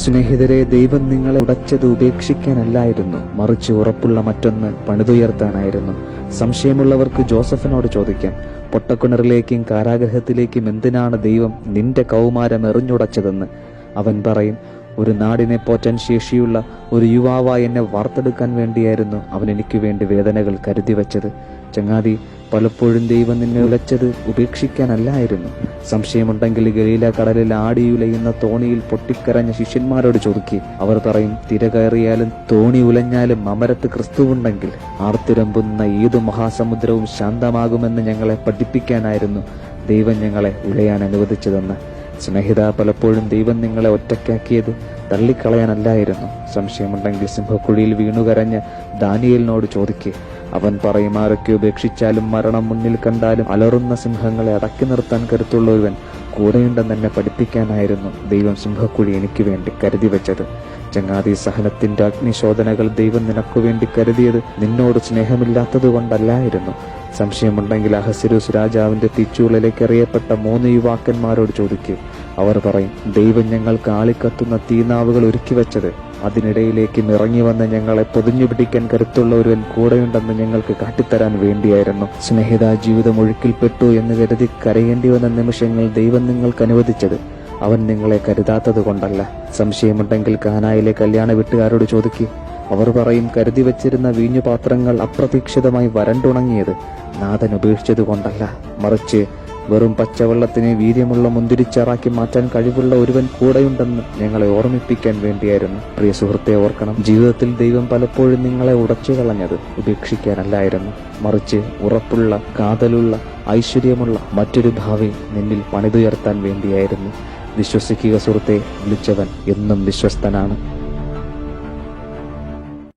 സ്നേഹിതരെ ദൈവം നിങ്ങളെ ഉടച്ചത് ഉപേക്ഷിക്കാനല്ലായിരുന്നു. മറിച്ച് ഉറപ്പുള്ള മറ്റൊന്ന് പണിതുയർത്താനായിരുന്നു. സംശയമുള്ളവർക്ക് ജോസഫിനോട് ചോദിക്കാം പൊട്ടക്കിണറിലേക്കും കാരാഗ്രഹത്തിലേക്കും എന്തിനാണ് ദൈവം നിന്റെ കൗമാരം എറിഞ്ഞുടച്ചതെന്ന് അവൻ പറയും ഒരു നാടിനെ പോറ്റാൻ ശേഷിയുള്ള ഒരു യുവാവായി എന്നെ വാർത്തെടുക്കാൻ വേണ്ടിയായിരുന്നു അവൻ എനിക്ക് വേണ്ടി വേദനകൾ കരുതി വച്ചത്. ചങ്ങാതി പലപ്പോഴും ദൈവം നിന്നെ ഉലച്ചത് ഉപേക്ഷിക്കാനല്ലായിരുന്നു. സംശയമുണ്ടെങ്കിൽ ഗലീല കടലിൽ ആടിയുലയുന്ന തോണിയിൽ പൊട്ടിക്കരഞ്ഞ ശിഷ്യന്മാരോട് ചോദിക്കി. അവർ പറയും തിര കയറിയാലും തോണി ഉലഞ്ഞാലും അമരത്ത് ക്രിസ്തുവുണ്ടെങ്കിൽ ആർത്തിരമ്പുന്ന ഏതു മഹാസമുദ്രവും ശാന്തമാകുമെന്ന് ഞങ്ങളെ പഠിപ്പിക്കാനായിരുന്നു. ദൈവം ഞങ്ങളെ ഉലയാൻ അനുവദിച്ചതെന്ന്. സ്നേഹിത പലപ്പോഴും ദൈവം നിങ്ങളെ ഒറ്റയ്ക്കാക്കിയത് തള്ളിക്കളയാനല്ലായിരുന്നു. സംശയമുണ്ടെങ്കിൽ സിംഹക്കുഴിയിൽ വീണുകരഞ്ഞ് ദാനിയലിനോട് ചോദിക്കേ അവൻ പറയും ആരൊക്കെ ഉപേക്ഷിച്ചാലും മരണം മുന്നിൽ കണ്ടാലും അലറുന്ന സിംഹങ്ങളെ അടക്കി നിർത്താൻ കരുത്തുള്ള ഒരുവൻ കൂടെയുണ്ടെന്ന് എന്നെ പഠിപ്പിക്കാനായിരുന്നു ദൈവം സിംഹക്കുഴി എനിക്ക് വേണ്ടി കരുതി വെച്ചത്. ചങ്ങാതി സഹനത്തിന്റെ അഗ്നിശോധനകൾ ദൈവം നിനക്കു വേണ്ടി കരുതിയത് നിന്നോട് സ്നേഹമില്ലാത്തത് കൊണ്ടല്ലായിരുന്നു. സംശയമുണ്ടെങ്കിൽ അഹസിരൂസ് രാജാവിന്റെ തിച്ചൂളിലേക്ക് എറിയപ്പെട്ട മൂന്ന് യുവാക്കന്മാരോട് ചോദിക്കുക അവർ പറയും ദൈവം ഞങ്ങൾ കാളിക്കത്തുന്ന തീനാവുകൾ ഒരുക്കി വെച്ചത്. അതിനിടയിലേക്ക് ഇറങ്ങി വന്ന് ഞങ്ങളെ പൊതിഞ്ഞു പിടിക്കാൻ കരുത്തുള്ള ഒരുവൻ കൂടെയുണ്ടെന്ന് ഞങ്ങൾക്ക് കാട്ടിത്തരാൻ വേണ്ടിയായിരുന്നു. സ്നേഹിത ജീവിതം ഒഴുക്കിൽപ്പെട്ടു എന്ന് കരുതി കരയേണ്ടി വന്ന നിമിഷങ്ങൾ ദൈവം നിങ്ങൾക്ക് അനുവദിച്ചത്. അവൻ നിങ്ങളെ കരുതാത്തത് കൊണ്ടല്ല. സംശയമുണ്ടെങ്കിൽ കാനായിലെ കല്യാണ വീട്ടുകാരോട് ചോദിക്കുക അവർ പറയും കരുതി വച്ചിരുന്ന വീഞ്ഞുപാത്രങ്ങൾ അപ്രതീക്ഷിതമായി വരണ്ടുണങ്ങിയത്. നാഥൻ ഉപേക്ഷിച്ചത് കൊണ്ടല്ല. മറിച്ച് വെറും പച്ചവെള്ളത്തിനെ വീര്യമുള്ള മുന്തിരിച്ചാറാക്കി മാറ്റാൻ കഴിവുള്ള ഒരുവൻ കൂടെയുണ്ടെന്ന് ഞങ്ങളെ ഓർമ്മിപ്പിക്കാൻ വേണ്ടിയായിരുന്നു. പ്രിയ സുഹൃത്തെ ഓർക്കണം ജീവിതത്തിൽ ദൈവം പലപ്പോഴും നിങ്ങളെ ഉടച്ചു കളഞ്ഞത് ഉപേക്ഷിക്കാനല്ലായിരുന്നു. മറിച്ച് ഉറപ്പുള്ള കാതലുള്ള ഐശ്വര്യമുള്ള മറ്റൊരു ഭാവി നിന്നിൽ പണിതുയർത്താൻ വേണ്ടിയായിരുന്നു. വിശ്വസിക്കുക സുഹൃത്തെ വിളിച്ചവൻ എന്നും വിശ്വസ്തനാണ്.